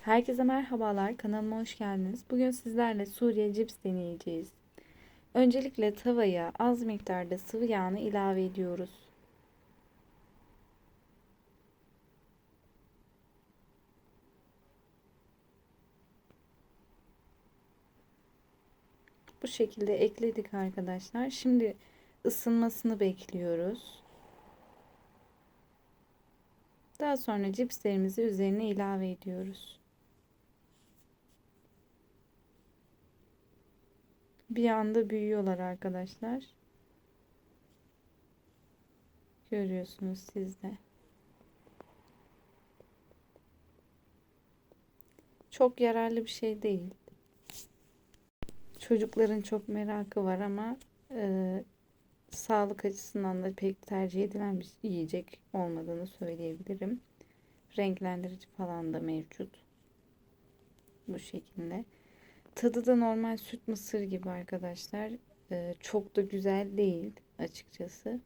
Herkese merhabalar, kanalıma hoş geldiniz. Bugün sizlerle Suriye cips deneyeceğiz. Öncelikle tavaya az miktarda sıvı yağını ilave ediyoruz. Bu şekilde ekledik arkadaşlar. Şimdi ısınmasını bekliyoruz. Daha sonra cipslerimizi üzerine ilave ediyoruz. Bir anda büyüyorlar arkadaşlar. Görüyorsunuz siz de. Çok yararlı bir şey değil. Çocukların çok merakı var ama e, sağlık açısından da pek tercih edilen bir yiyecek olmadığını söyleyebilirim. Renklendirici falan da mevcut. Bu şekilde. Tadı da normal süt mısır gibi arkadaşlar. Ee, çok da güzel değil açıkçası.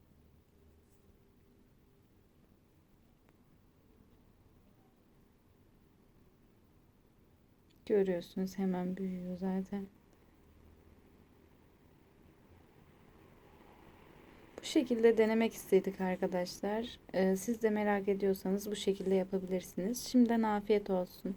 Görüyorsunuz hemen büyüyor zaten. Bu şekilde denemek istedik arkadaşlar. Ee, siz de merak ediyorsanız bu şekilde yapabilirsiniz. Şimdiden afiyet olsun.